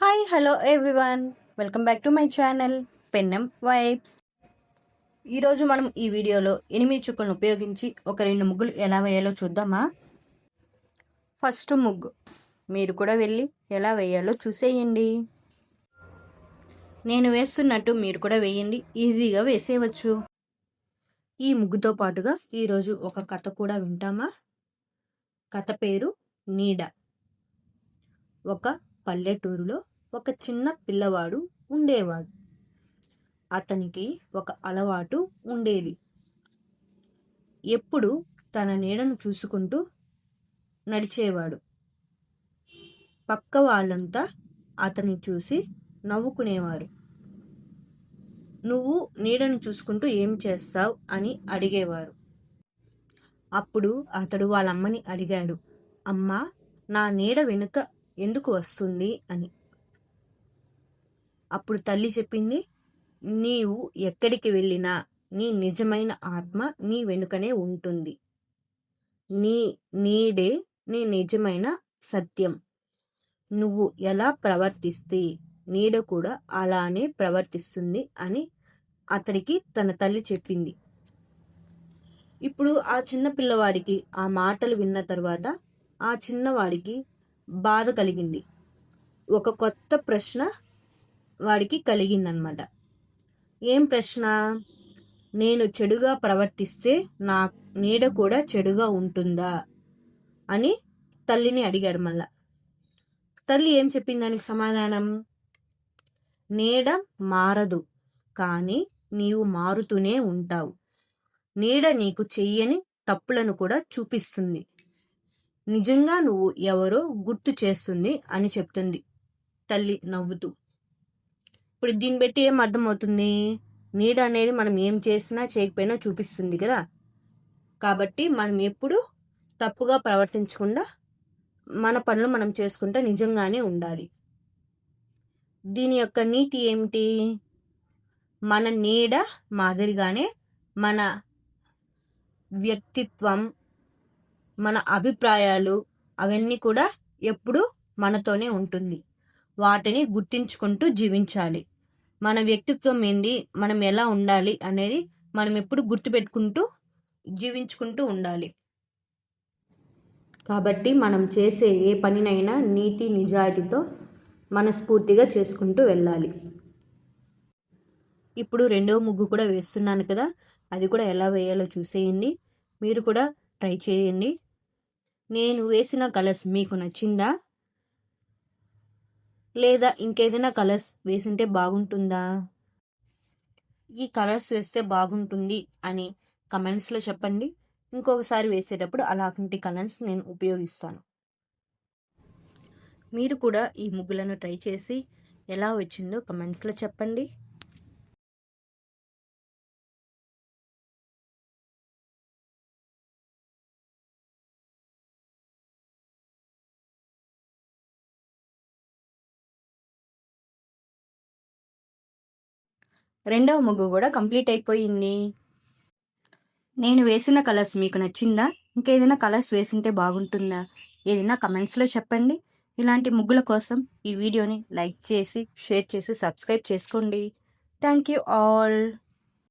Hi hello everyone welcome back to my channel Pennam vibes ఈరోజు మనం ఈ వీడియోలో ఎనిమిది చుక్కలను ఉపయోగించి ఒక రెండు ముగ్గులు ఎలా వేయాలో చూద్దామా? ఫస్ట్ ముగ్గు. మీరు కూడా వెళ్ళి ఎలా వేయాలో చూసేయండి. నేను వేస్తున్నట్టు మీరు కూడా వేయండి. ఈజీగా వేసేయవచ్చు. ఈ ముగ్గుతో పాటుగా ఈరోజు ఒక కథ కూడా వింటామా? కథ పేరు నీడ. ఒక పల్లెటూరులో ఒక చిన్న పిల్లవాడు ఉండేవాడు. అతనికి ఒక అలవాటు ఉండేది. ఎప్పుడు తన నీడను చూసుకుంటూ నడిచేవాడు. పక్క వాళ్ళంతా అతన్ని చూసి నవ్వుకునేవారు. నువ్వు నీడను చూసుకుంటూ ఏం చేస్తావు? అని అడిగేవారు. అప్పుడు అతడు వాళ్ళమ్మని అడిగాడు. అమ్మ నా నీడ వెనుక ఎందుకు వస్తుంది అని. అప్పుడు తల్లి చెప్పింది నీవు ఎక్కడికి వెళ్ళినా నీ నిజమైన ఆత్మ నీ వెనుకనే ఉంటుంది. నీ నీడే నీ నిజమైన సత్యం. నువ్వు ఎలా ప్రవర్తిస్తే నీడ కూడా అలానే ప్రవర్తిస్తుంది అని అతడికి తన తల్లి చెప్పింది. ఇప్పుడు ఆ చిన్న పిల్లవాడికి ఆ మాటలు విన్న తర్వాత ఆ చిన్నవాడికి బాధ కలిగింది. ఒక కొత్త ప్రశ్న వాడికి కలిగిందనమాట. ఏం ప్రశ్న? నేను చెడుగా ప్రవర్తిస్తే నా నీడ కూడా చెడుగా ఉంటుందా? అని తల్లిని అడిగాడు మళ్ళా తల్లి ఏం చెప్పింది దానికి సమాధానం? నీడ మారదు కానీ నీవు మారుతూనే ఉంటావు. నీడ నీకు చెయ్యని తప్పులను కూడా చూపిస్తుంది. నిజంగా నువ్వు ఎవరో గుర్తు చేస్తుంది అని చెప్తుంది. తల్లి నవ్వుతూ. ఇప్పుడు దీన్ని బట్టి ఏం అర్థమవుతుంది? నీడ అనేది మనం ఏం చేసినా చేయకపోయినా చూపిస్తుంది కదా. కాబట్టి మనం ఎప్పుడు తప్పుగా ప్రవర్తించకుండా మన పనులు మనం చేసుకుంటే నిజంగానే ఉండాలి. దీని యొక్క నీతి ఏమిటి? మన నీడ మాదిరిగానే మన వ్యక్తిత్వం మన అభిప్రాయాలు అవన్నీ కూడా ఎప్పుడు మనతోనే ఉంటుంది. వాటిని గుర్తించుకుంటూ జీవించాలి. మన వ్యక్తిత్వం ఏంది? మనం ఎలా ఉండాలి? అనేది మనం ఎప్పుడు గుర్తుపెట్టుకుంటూ జీవించుకుంటూ ఉండాలి. కాబట్టి మనం చేసే ఏ పనినైనా నీతి నిజాయితీతో మనస్ఫూర్తిగా చేసుకుంటూ వెళ్ళాలి. ఇప్పుడు రెండవ ముగ్గు కూడా వేస్తున్నాను కదా. అది కూడా ఎలా వేయాలో చూసేయండి. మీరు కూడా ట్రై చేయండి. నేను వేసిన కలర్స్ మీకు నచ్చిందా? లేదా ఇంకేదైనా కలర్స్ వేసింటే బాగుంటుందా? ఈ కలర్స్ వేస్తే బాగుంటుంది అని కమెంట్స్లో చెప్పండి. ఇంకొకసారి వేసేటప్పుడు అలాంటి కలర్స్ నేను ఉపయోగిస్తాను. మీరు కూడా ఈ ముగ్గులను ట్రై చేసి ఎలా వచ్చిందో కమెంట్స్లో చెప్పండి. రెండవ ముగ్గు కూడా కంప్లీట్ అయిపోయింది. నేను వేసిన కలర్స్ మీకు నచ్చిందా? ఇంకేదైనా కలర్స్ వేసింటే బాగుంటుందా? ఏదైనా కమెంట్స్లో చెప్పండి. ఇలాంటి ముగ్గుల కోసం ఈ వీడియోని లైక్ చేసి షేర్ చేసి సబ్స్క్రైబ్ చేసుకోండి. Thank you all.